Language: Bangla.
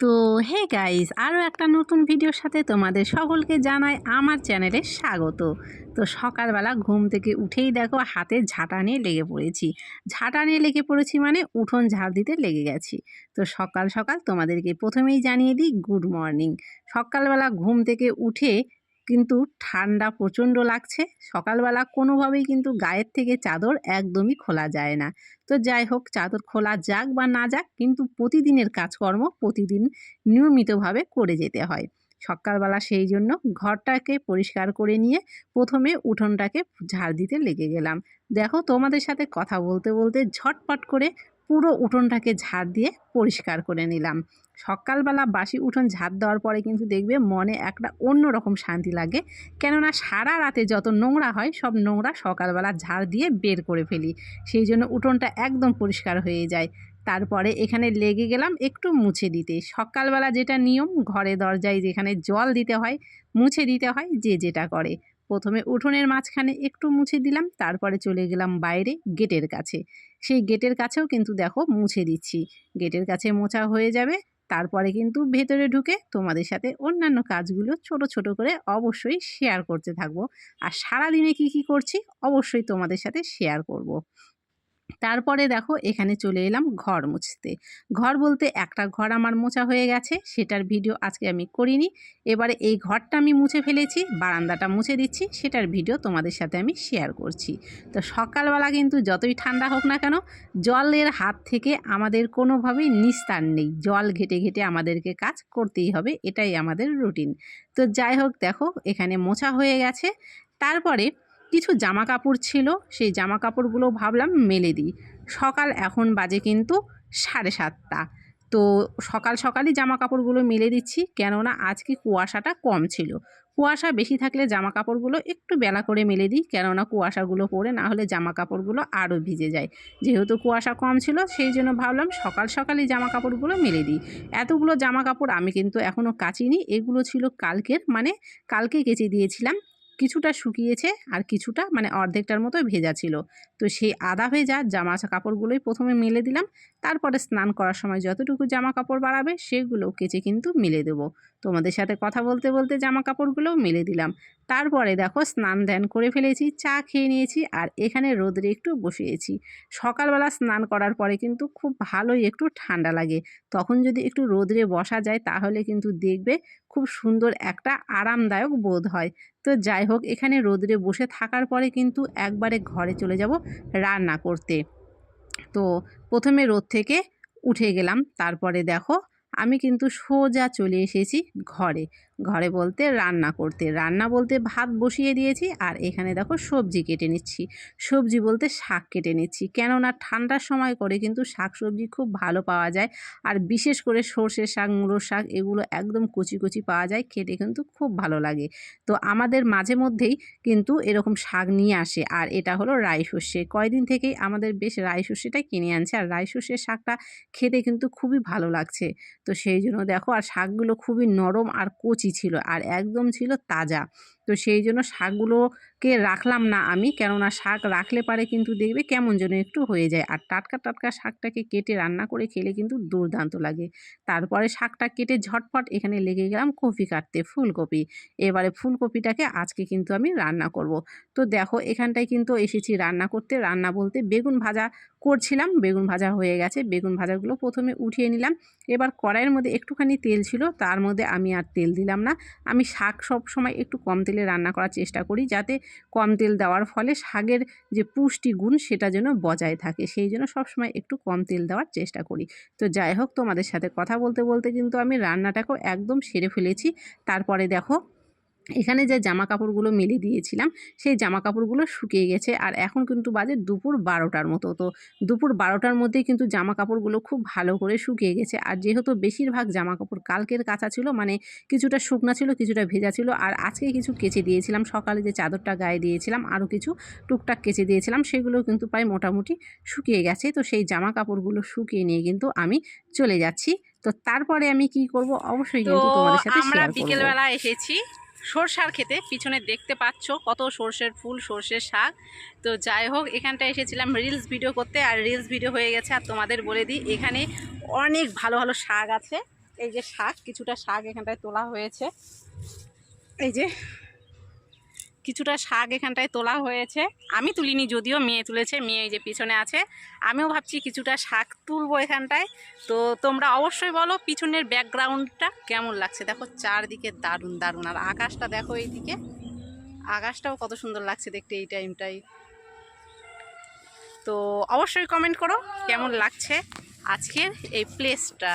তো হে গাইজ আরও একটা নতুন ভিডিওর সাথে তোমাদের সকলকে জানাই আমার চ্যানেলে স্বাগত। তো সকালবেলা ঘুম থেকে উঠেই দেখো হাতে ঝাঁটা নিয়ে লেগে পড়েছি। ঝাঁটা নিয়ে লেগে পড়েছি মানে উঠোন ঝাড় দিতে লেগে গেছি। তো সকাল সকাল তোমাদেরকে প্রথমেই জানিয়ে দিই, গুড মর্নিং। সকালবেলা ঘুম থেকে উঠে কিন্তু ঠান্ডা প্রচণ্ড লাগছে। সকালবেলা কোনোভাবেই কিন্তু গায়ের থেকে চাদর একদমই খোলা যায় না। তো যাই হোক, চাদর খোলা যাক বা না যাক, কিন্তু প্রতিদিনের কাজকর্ম প্রতিদিন নিয়মিতভাবে করে যেতে হয়। সকালবেলা সেই জন্য ঘরটাকে পরিষ্কার করে নিয়ে প্রথমে উঠোনটাকে ঝাড় দিতে লেগে গেলাম। দেখো তোমাদের সাথে কথা বলতে বলতে ঝটপট করে পুরো উঠোনটাকে ঝাড় দিয়ে পরিষ্কার করে নিলাম। সকালবেলা বাসি উঠোন ঝাড় দেওয়ার পরে কিন্তু দেখবে মনে একটা অন্য রকম শান্তি লাগে। কেননা সারা রাতে যত নোংরা হয়, সব নোংরা সকালবেলা ঝাড় দিয়ে বের করে ফেলি। সেই জন্য উঠোনটা একদম পরিষ্কার হয়ে যায়। তারপরে এখানে লেগে গেলাম একটু মুছে দিতে। সকালবেলা যেটা নিয়ম, ঘরে দরজায় যেখানে জল দিতে হয়, মুছে দিতে হয়, যে যেটা করে। প্রথমে উঠোনের মাঝখানে একটু মুছে দিলাম, তারপরে চলে গেলাম বাইরে গেটের কাছে। সেই গেটের কাছেও কিন্তু দেখো মুছে দিচ্ছি। গেটের কাছে মোছা হয়ে যাবে, তারপরে কিন্তু ভেতরে ঢুকে তোমাদের সাথে অন্যান্য কাজগুলো ছোট ছোট করে অবশ্যই শেয়ার করতে থাকব। আর সারাদিনে কি কি করছি, অবশ্যই তোমাদের সাথে শেয়ার করব। তারপরে দেখো এখানে চলে এলাম ঘর মুছতে। ঘর বলতে একটা ঘর আমার মোছা হয়ে গেছে, সেটার ভিডিও আজকে আমি করিনি। এবারে এই ঘরটা আমি মুছে ফেলেছি, বারান্দাটা মুছে দিচ্ছি, সেটার ভিডিও তোমাদের সাথে আমি শেয়ার করছি। তো সকালবেলা কিন্তু যতই ঠান্ডা হোক না কেন, জলের হাত থেকে আমাদের কোনোভাবেই নিস্তার নেই। জল ঘেটে ঘেটে আমাদেরকে কাজ করতেই হবে, এটাই আমাদের রুটিন তো যাই হোক দেখো, এখানে মোছা হয়ে গেছে। তারপরে কিছু জামা কাপড় ছিল, সেই জামা কাপড়গুলো ভাবলাম মেলে দিই। সকাল এখন বাজে কিন্তু সাড়ে সাতটা। তো সকাল সকালই জামা কাপড়গুলো মেলে দিচ্ছি, কেননা আজকে কুয়াশাটা কম ছিল। কুয়াশা বেশি থাকলে জামা কাপড়গুলো একটু বেলা করে মেলে দিই, কেননা কুয়াশাগুলো পরে না হলে জামা কাপড়গুলো আরও ভিজে যায়। যেহেতু কুয়াশা কম ছিল, সেই জন্য ভাবলাম সকাল সকালই জামা কাপড়গুলো মেলে দিই। এতগুলো জামা কাপড় আমি কিন্তু এখনও কাচিনি, এগুলো ছিল কালকের মানে কালকে কেচে দিয়েছিলাম। কিছুটা শুকিয়েছে আর কিছুটা মানে অর্ধেকটার মতো ভেজা ছিল। তো সেই আদা ভেজা জামা কাপড়গুলোই প্রথমে মেলে দিলাম। তারপরে স্নান করার সময় যতটুকু জামা কাপড় বাড়াবে সেগুলো কেচে কিন্তু মেলে দেবো। তোমাদের সাথে কথা বলতে বলতে জামা কাপড়গুলোও মেলে দিলাম। তারপরে দেখো স্নান ধ্যান করে ফেলেছি, চা খেয়ে নিয়েছি আর এখানে রোদরে একটু বসিয়েছি। সকালবেলা স্নান করার পরে কিন্তু খুব ভালোই একটু ঠান্ডা লাগে। তখন যদি একটু রোদরে বসা যায় তাহলে কিন্তু দেখবে খুব সুন্দর একটা আরামদায়ক বোধ হয়। তো যাই হোক, এখানে রোদরে বসে থাকার পরে কিন্তু একবারে ঘরে চলে যাব রান্না করতে। তো প্রথমে রোদ থেকে উঠে গেলাম, তারপরে দেখো আমি কিন্তু সোজা চলে এসেছি ঘরে। ঘরে বলতে রান্না করতে। রান্না বলতে ভাত বসিয়ে দিয়েছি আর এখানে দেখো সবজি কেটে নিচ্ছি। সবজি বলতে শাক কেটে নিচ্ছি। কেননা ঠান্ডার সময় করে কিন্তু শাক সবজি খুব ভালো পাওয়া যায়। আর বিশেষ করে সর্ষের শাক মুড়োর শাক এগুলো একদম কচি কচি পাওয়া যায়। খেতে কিন্তু খুব ভালো লাগে। তো আমাদের মাঝে মধ্যেই কিন্তু এরকম শাক নিয়ে আসে। আর এটা হলো রাই সর্ষে। কয়দিন থেকেই আমাদের বেশ রাই সর্ষেটাই কিনে আনছে। আর রাই সর্ষের শাকটা খেতে কিন্তু খুবই ভালো লাগছে। তো সেই জন্য দেখো, আর শাকগুলো খুবই নরম আর কচি। ছিল আর একদম ছিল তাজা। তো সেই জন্য শাকগুলোকে রাখলাম না আমি। কেননা শাক রাখলে পারে কিন্তু দেখবে কেমন যেন একটু হয়ে যায়। আর টাটকা টাটকা শাকটাকে কেটে রান্না করে খেলে কিন্তু দুর্দান্ত লাগে। তারপরে শাকটা কেটে ঝটপট এখানে লেগে গেলাম কপি কাটতে, ফুলকপি। এবারে ফুলকপিটাকে আজকে কিন্তু আমি রান্না করব। তো দেখো এখানটায় কিন্তু এসেছি রান্না করতে। রান্না বলতে বেগুন ভাজা করছিলাম, বেগুন ভাজা হয়ে গেছে। বেগুন ভাজাগুলো প্রথমে উঠিয়ে নিলাম। এবার কড়াইয়ের মধ্যে একটুখানি তেল ছিল, তার মধ্যে আমি আর তেল দিলাম না। আমি শাক সব সময় একটু কম তেলে রান্না করার চেষ্টা করি যাতে কম তেল দেওয়ার ফলে শাকের যে পুষ্টি গুণ সেটা যেন বজায় থাকে। সেই জন্য সবসময় একটু কম তেল দেওয়ার চেষ্টা করি। তো যাই হোক তোমাদের সাথে কথা বলতে বলতে কিন্তু আমি রান্নাটাকেও একদম সেরে ফেলেছি। তারপরে দেখো এখানে যে জামা কাপড়গুলো মেলে দিয়েছিলাম সেই জামা কাপড়গুলো শুকিয়ে গেছে। আর এখন কিন্তু বাজে দুপুর বারোটার মতো। তো দুপুর বারোটার মধ্যেই কিন্তু জামা কাপড়গুলো খুব ভালো করে শুকিয়ে গেছে। আর যেহেতু বেশিরভাগ জামা কাপড় কালকের কাঁচা ছিল মানে কিছুটা শুকনা ছিল কিছুটা ভেজা ছিল। আর আজকে কিছু কেচে দিয়েছিলাম। সকালে যে চাদরটা গায়ে দিয়েছিলাম আরও কিছু টুকটাক কেচে দিয়েছিলাম সেগুলো কিন্তু প্রায় মোটামুটি শুকিয়ে গেছে। তো সেই জামা কাপড়গুলো শুকিয়ে নিয়ে কিন্তু আমি চলে যাচ্ছি। তো তারপরে আমি কি করব? অবশ্যই কিন্তু তোমাদের সাথে আমরা শেয়ার করব। বিকেলবেলা এসেছি। সরষার খেতে পিছনে দেখতে পাচ্ছ কত সর্ষের ফুল, সর্ষের শাক। তো যাই হোক এখানটা এসেছিলাম রিলস ভিডিও করতে, আর রিলস ভিডিও হয়ে গেছে, আর তোমাদের বলে দিই, এখানে অনেক ভালো ভালো শাক আছে। এই যে শাক, কিছুটা শাক এখানটায় তোলা হয়েছে। এই যে কিছুটা শাক এখানটায় তোলা হয়েছে। আমি তুলিনি, যদিও মেয়ে তুলেছে, মেয়ে এই যে পিছনে আছে। আমিও ভাবছি কিছুটা শাক তুলবো এখানটায়। তো তোমরা অবশ্যই বলো পিছনের ব্যাকগ্রাউন্ডটা কেমন লাগছে? দেখো চারদিকে দারুণ দারুণ। আর আকাশটা দেখো এইদিকে। আকাশটাও কত সুন্দর লাগছে দেখতে এই টাইমটাই তো অবশ্যই কমেন্ট করো কেমন লাগছে আজকের এই প্লেসটা